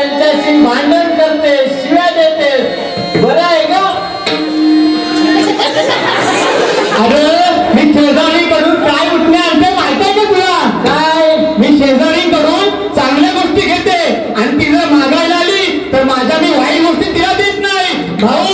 त्यांच्याशी भांडण करते शिव्या देते. बरं आहे का? मी शेजारी काय का तुला? काय? मी शेजारी चांगल्या गोष्टी घेते आणि तिला मागायला आली तर माझ्या मी वाईट गोष्टी तिला देत नाही. भाऊ